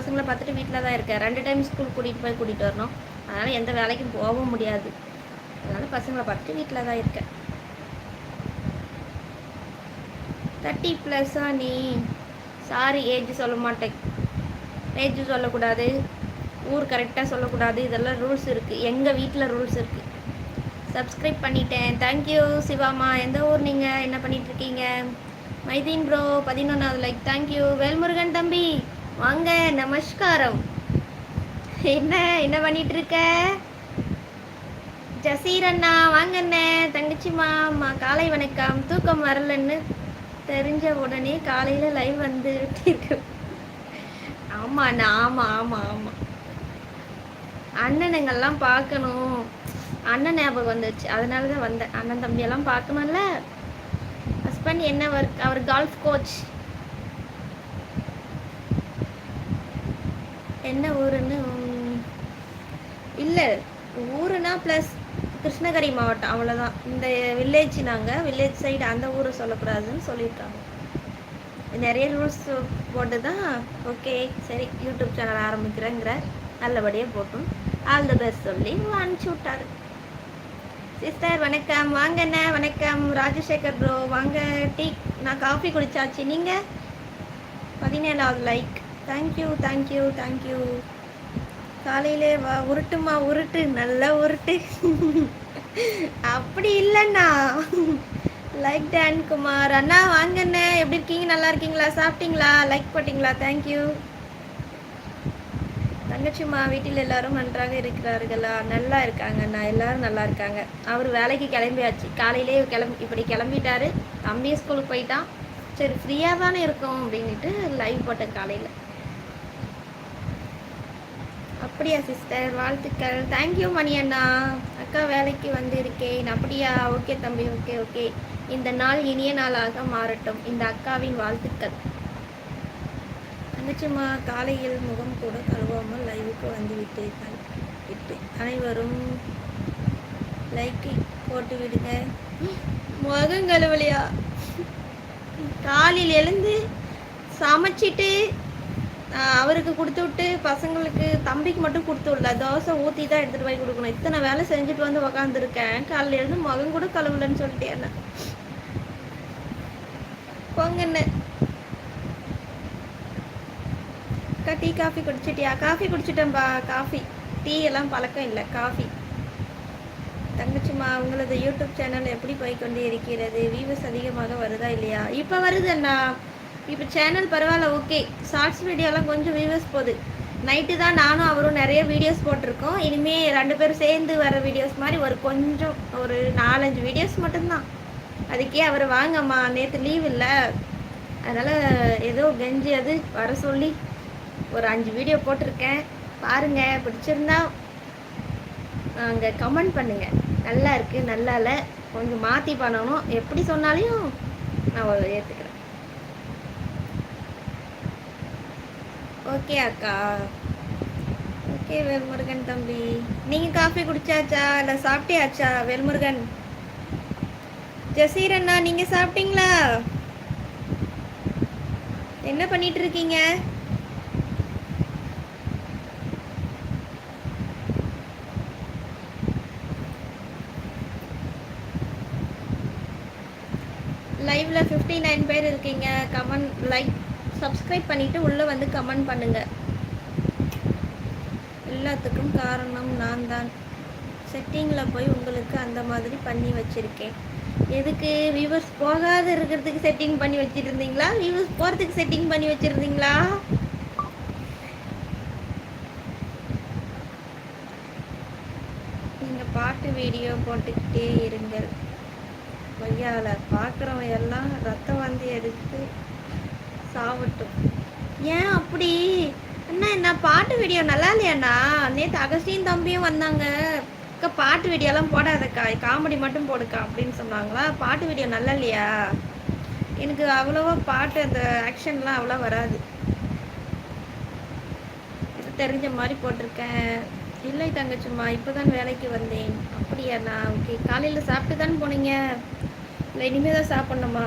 பசங்களை பார்த்துட்டு வீட்டில் தான் இருக்கேன். ரெண்டு டைம் ஸ்கூல் கூட்டிகிட்டு போய் கூட்டிகிட்டு வரணும். அதனால் எந்த வேலைக்கும் போகவும் முடியாது. அதனால் பசங்களை பார்த்துட்டு வீட்டில் தான் இருக்கேன். தேர்ட்டி ப்ளஸ்ஸா நீ? சாரி ஏஜ் சொல்ல மாட்டேன். ஏஜ் சொல்லக்கூடாது. ஊர் கரெக்டாக சொல்லக்கூடாது. இதெல்லாம் ரூல்ஸ் இருக்குது எங்கள் வீட்டில் ரூல்ஸ் இருக்குது சப்ஸ்கிரைப் பண்ணிட்டேன். தேங்க்யூ சிவாமா எந்த ஊர் நீங்கள் என்ன பண்ணிகிட்ருக்கீங்க மைதீன் ப்ரோ பதினொன்றாவது லைக் தேங்க்யூ வேல்முருகன் தம்பி. வாங்க நமஸ்காரம். என்ன என்ன பண்ணிட்டு இருக்க ஜசீர் அண்ணா வாங்க அண்ணே அம்மா காலை வணக்கம். தூக்கம் வரலன்னு தெரிஞ்ச உடனே காலையில் லைவ் வந்து இருக்கு ஆமா அண்ணா ஆமாம் ஆமாம் ஆமாம் அண்ணனுங்கெல்லாம் பார்க்கணும். அண்ணன் ஞாபகம் வந்துச்சு அதனால தான் வந்தேன். அண்ணன் தம்பியெல்லாம் பார்க்கணும்ல? ஹஸ்பண்ட் என்ன ஒர்க் அவர் கால்ஃப் கோச் என்ன ஊருன்னு இல்லை ஊருனா ப்ளஸ் கிருஷ்ணகிரி மாவட்டம் அவ்வளோதான் இந்த வில்லேஜ் நாங்கள் வில்லேஜ் சைடு அந்த ஊரை சொல்லக்கூடாதுன்னு சொல்லியிருக்காங்க. நிறைய ரூல்ஸ் போட்டு தான் ஓகே சரி யூடியூப் சேனல் ஆரம்பிக்கிறேங்கிற நல்லபடியாக போட்டோம். ஆல் த பெஸ்ட் சொல்லி அனுப்பிச்சி விட்டாரு. சிஸ்டர் வணக்கம். வாங்கண்ணே வணக்கம். ராஜசேகர் ப்ரோ வாங்க. டீ நான் காஃபி குடிச்சாச்சு. நீங்கள் பதினேழாவது லைக் தேங்க்யூ தேங்க்யூ தேங்க்யூ காலையிலே வா உருட்டுமா உருட்டு நல்லா உருட்டு. அப்படி இல்லைண்ணா. லைக் டேன் குமார் அண்ணா வாங்கண்ணே எப்படி இருக்கீங்க? நல்லா இருக்கீங்களா? சாப்பிட்டீங்களா? லைக் போட்டிங்களா? தேங்க்யூ தங்கச்சிம்மா வீட்டில் எல்லாரும் நன்றாக இருக்கிறார்களா? நல்லா இருக்காங்கண்ணா எல்லாரும் நல்லா இருக்காங்க. அவர் வேலைக்கு கிளம்பியாச்சு. காலையிலே கிளம்பி இப்படி கிளம்பிட்டாரு. தம்பி ஸ்கூலுக்கு போயிட்டான். சரி ஃப்ரீயாக தானே இருக்கும் அப்படின்ட்டு லைவ் போட்டேன் காலையில். அப்படியா சிஸ்டர் வாழ்த்துக்கள். தேங்க்யூ மணி அண்ணா அக்கா வேலைக்கு வந்திருக்கேன். அப்படியா? ஓகே தம்பி. ஓகே ஓகே இந்த நாள் இனிய நாளாக மாறட்டும். இந்த அக்காவின் வாழ்த்துக்கள். தங்கச்சிம்மா காலையில் முகம் கூட கழுவாமல் லைவுக்கு வந்து விட்டேன். விட்டு. அனைவரும் லைக்கு போட்டு விடுங்க. முகம் கழுவலையா? காலையில் எழுந்து சமைச்சிட்டு அவருக்கு கொடுத்து விட்டு பசங்களுக்கு தம்பிக்கு மட்டும் கொடுத்து விடல. தோசை ஊற்றி தான் எடுத்துகிட்டு போய் கொடுக்கணும். இத்தனை வேலை செஞ்சுட்டு வந்து உக்காந்துருக்கேன். காலையில் எழுந்து முகம் கூட கழுவலன்னு சொல்லிட்டேன் என்ன. போங்கன்னு. அக்கா டீ காஃபி குடிச்சிட்டியா? காஃபி குடிச்சிட்டேன்பா. காஃபி. டீ எல்லாம் பழக்கம் இல்லை. காஃபி. தங்கச்சிம்மா உங்களது யூடியூப் சேனல் எப்படி போய்க்கொண்டு இருக்கிறது? வியூஸ் அதிகமாக வருதா இல்லையா? இப்போ வருது அண்ணா. இப்போ சேனல் பரவாயில்ல ஓகே ஷார்ட்ஸ் வீடியோலாம் கொஞ்சம் வியூவர்ஸ் போகுது. நைட்டு தான் நானும் அவரும் நிறைய வீடியோஸ் போட்டிருக்கோம். இனிமேல் ரெண்டு பேரும் சேர்ந்து வர வீடியோஸ் மாதிரி ஒரு கொஞ்சம் ஒரு நாலஞ்சு வீடியோஸ் மட்டும்தான். அதுக்கே அவர் வாங்கம்மா நேற்று லீவ் இல்லை. அதனால் ஏதோ கெஞ்சி அது வர சொல்லி ஒரு அஞ்சு வீடியோ போட்டிருக்கேன். பாருங்கள் பிடிச்சிருந்தா அங்கே கமெண்ட் பண்ணுங்கள் நல்லா இருக்குது நல்லா இல்லை. கொஞ்சம் மாற்றி பண்ணணும். எப்படி சொன்னாலையும் நான் ஏற்றுக்கிறேன் ஓகே அக்கா. ஓகே வேல்முருகன் தம்பி. நீங்கள் காஃபி குடிச்சாச்சா? இல்லை சாப்பிட்டியாச்சா வேல்முருகன்? ஜசீர் அண்ணா நீங்கள் சாப்பிட்டீங்களா? என்ன பண்ணிட்டு இருக்கீங்க? லைவ்ல ஃபிஃப்டி நைன் பேர் இருக்கீங்க. கமெண்ட் லைக் சப்ஸ்கிரைப் பண்ணிவிட்டு உள்ளே வந்து கமெண்ட் பண்ணுங்கள் எல்லாத்துக்கும் காரணம் நான் தான் செட்டிங்கில் போய் உங்களுக்கு அந்த மாதிரி பண்ணி வச்சிருக்கேன். எதுக்கு வியூவர்ஸ் போகாத இருக்கிறதுக்கு செட்டிங் பண்ணி வச்சிருந்தீங்களா? வியூவர்ஸ் போகிறதுக்கு செட்டிங் பண்ணி வச்சிருந்தீங்களா? நீங்கள் பாட்டு வீடியோ போட்டுக்கிட்டே இருங்கள். கொய்யால பார்க்குறவன் எல்லாம் ரத்தம் வாந்தி எடுத்து சாவட்டும். ஏன் அப்படி? அண்ணா என்ன பாட்டு வீடியோ நல்லா இல்லையாண்ணா? நேற்று அகஸ்டின் தம்பியும் வந்தாங்க. அக்கா பாட்டு வீடியோலாம் போடாதக்கா. காமெடி மட்டும் போடுக்கா அப்படின்னு சொன்னாங்களா? பாட்டு வீடியோ நல்லா இல்லையா? எனக்கு அவ்வளோவா பாட்டு அந்த ஆக்ஷன்லாம் அவ்வளோ வராது. இது தெரிஞ்ச மாதிரி போட்டிருக்கேன். இல்லை தங்கச்சிம்மா இப்போ தான் வேலைக்கு வந்தேன். அப்படியாண்ணா? ஓகே காலையில் சாப்பிட்டு தானே போனீங்க? இல்லை இனிமேல் தான் சாப்பிட்ணுமா?